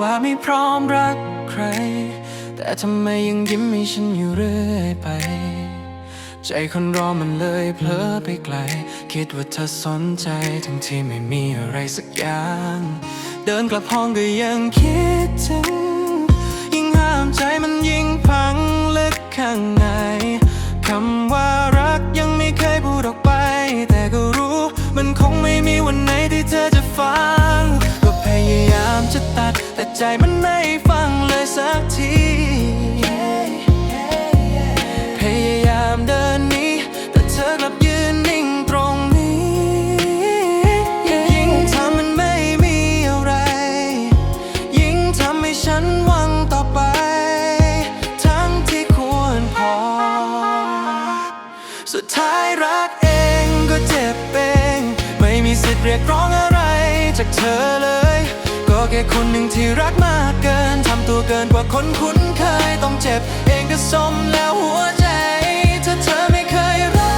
ว่าไม่พร้อมรักใคร แต่ทำไมยังยิ้มให้ฉันอยู่เรื่อยไป ใจคนรอมันเลยเพลอไปไกล คิดว่าเธอสนใจทั้งที่ไม่มีอะไรสักอย่าง เดินกลับห้องก็ยังคิดถึง ใจมันไม่ฟังเลยสักที พยายามเดินหนี้แต่เธอกลับยืนนิ่งตรงนี้ ยิ่งทำมันไม่มีอะไร ยิ่งทำให้ฉันหวังต่อไป ทั้งที่ควรพอ สุดท้ายรักเองก็เจ็บเอง ไม่มีสิทธิ์เรียกร้องอะไรจากเธอเลย แค่คนหนึ่งที่รักมากเกิน ทำตัวเกินกว่าคนคุ้นเคยต้องเจ็บ เองก็สมแล้วหัวใจ ถ้าเธอไม่เคยรั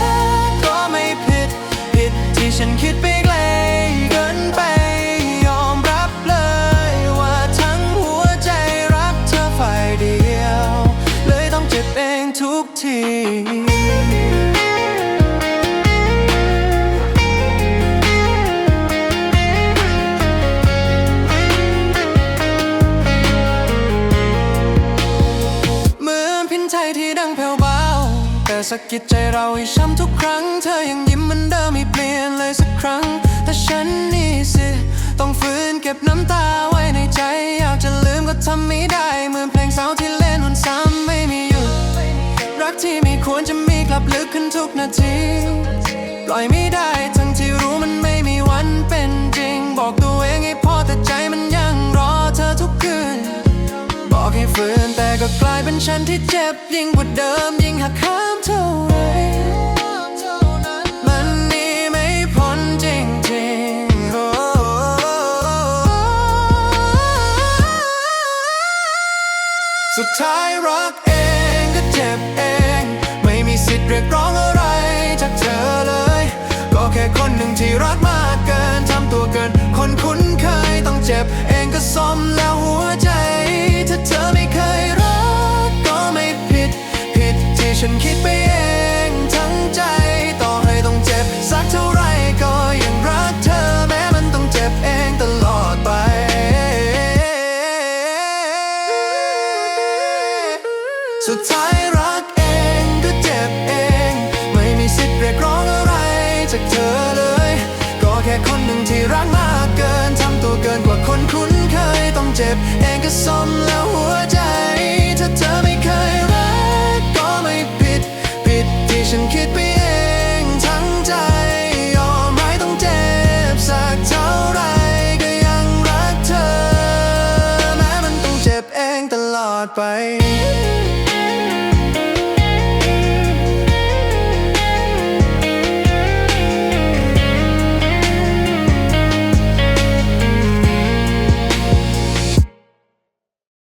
กก็ไม่ผิด ผิดที่ฉันคิดไปไกลเกินไป ยอมรับเลยว่าทั้งหัวใจรักเธอฝ่ายเดียว เลยต้องเจ็บเองทุกที แต่สะกิดใจเราให้ช้ำทุกครั้ง เธอยังยิ้มเหมือนเดิมไม่เปลี่ยนเลยสักครั้ง แต่ฉันนี่สิ ต้องฝืนเก็บน้ำตาไว้ในใจ อยากจะลืมก็ทำไม่ได้เหมือนเพลงเศร้าที่เล่นวนซ้ำไม่มีหยุด รักที่ไม่ควรจะมีกลับลึกขึ้นทุกนาที ปล่อยไม่ได้ ฝืนแต่ก็กลายเป็นฉันที่เจ็บยิ่งกว่าเดิมยิ่งหักข้ามเท่าไรมันนี่ไม่พ้นจริงๆโอ้สุดท้ายรักเองก็เจ็บเอง ไม่มีสิทธิ์เรียกร้องอะไรจากเธอเลย ก็แค่คนหนึ่งที่รักมากเกินทำตัวเกิน คนคุ้นเคยต้องเจ็บเองก็สมแล้ว ฉันคิดไปเองทั้งใจ ต่อให้ต้องเจ็บ สักเท่าไรก็ยังรักเธอแม้มันต้องเจ็บเองตลอดไป สุดท้ายรักเองก็เจ็บเอง ไม่มีสิทธิ์เรียกร้องอะไรจากเธอเลย ก็แค่คนหนึ่งที่รักมากเกินทำตัวเกินกว่าคนคุ้นเคยต้องเจ็บเองก็สมแล้ว เองตลอดไป